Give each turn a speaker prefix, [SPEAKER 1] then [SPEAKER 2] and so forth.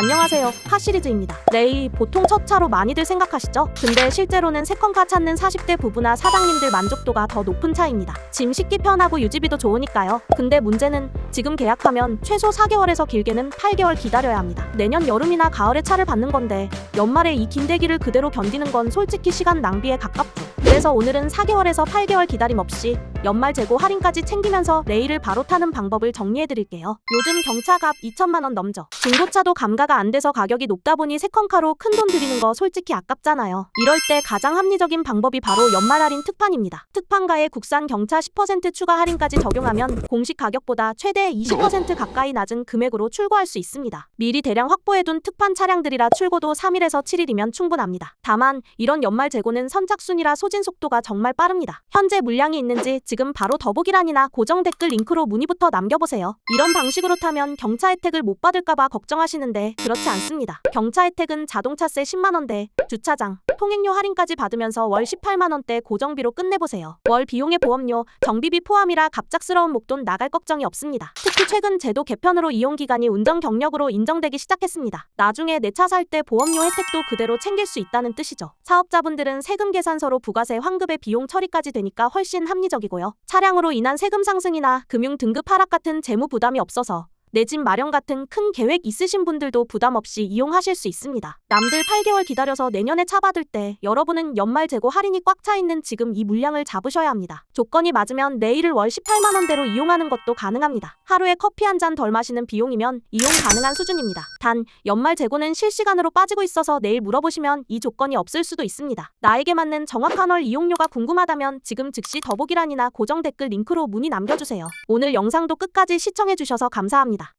[SPEAKER 1] 안녕하세요. 카시리즈입니다. 레이 보통 첫 차로 많이들 생각하시죠? 근데 실제로는 세컨카 찾는 40대 부부나 사장님들 만족도가 더 높은 차입니다. 짐 싣기 편하고 유지비도 좋으니까요. 근데 문제는 지금 계약하면 최소 4개월에서 길게는 8개월 기다려야 합니다. 내년 여름이나 가을에 차를 받는 건데 연말에 이 긴 대기를 그대로 견디는 건 솔직히 시간 낭비에 가깝죠. 그래서 오늘은 4개월에서 8개월 기다림 없이 연말 재고 할인까지 챙기면서 레일을 바로 타는 방법을 정리해 드릴게요. 요즘 경차값 2천만 원 넘죠. 중고차도 감가가 안 돼서 가격이 높다 보니 세컨카로 큰 돈 들이는 거 솔직히 아깝잖아요. 이럴 때 가장 합리적인 방법이 바로 연말 할인 특판입니다. 특판가에 국산 경차 10% 추가 할인까지 적용하면 공식 가격보다 최대 20% 가까이 낮은 금액으로 출고할 수 있습니다. 미리 대량 확보해둔 특판 차량들이라 출고도 3일에서 7일이면 충분합니다. 다만 이런 연말 재고는 선착순이라 소진 속도가 정말 빠릅니다. 현재 물량이 있는지 지금 바로 더보기란이나 고정 댓글 링크로 문의부터 남겨보세요. 이런 방식으로 타면 경차 혜택을 못 받을까봐 걱정하시는데 그렇지 않습니다. 경차 혜택은 자동차세 10만원대, 주차장, 통행료 할인까지 받으면서 월 18만원대 고정비로 끝내보세요. 월 비용의 보험료, 정비비 포함이라 갑작스러운 목돈 나갈 걱정이 없습니다. 특히 최근 제도 개편으로 이용 기간이 운전 경력으로 인정되기 시작했습니다. 나중에 내 차 살 때 보험료 혜택도 그대로 챙길 수 있다는 뜻이죠. 사업자분들은 세금 계산서로 부가세 환급의 비용 처리까지 되니까 훨씬 합리적이 고요. 차량으로 인한 세금 상승이나 금융 등급 하락 같은 재무 부담이 없어서 내 집 마련 같은 큰 계획 있으신 분들도 부담 없이 이용하실 수 있습니다. 남들 8개월 기다려서 내년에 차 받을 때 여러분은 연말 재고 할인이 꽉 차 있는 지금 이 물량을 잡으셔야 합니다. 조건이 맞으면 내일을 월 18만 원대로 이용하는 것도 가능합니다. 하루에 커피 한 잔 덜 마시는 비용이면 이용 가능한 수준입니다. 단 연말 재고는 실시간으로 빠지고 있어서 내일 물어보시면 이 조건이 없을 수도 있습니다. 나에게 맞는 정확한 월 이용료가 궁금하다면 지금 즉시 더보기란이나 고정 댓글 링크로 문의 남겨주세요. 오늘 영상도 끝까지 시청해주셔서 감사합니다.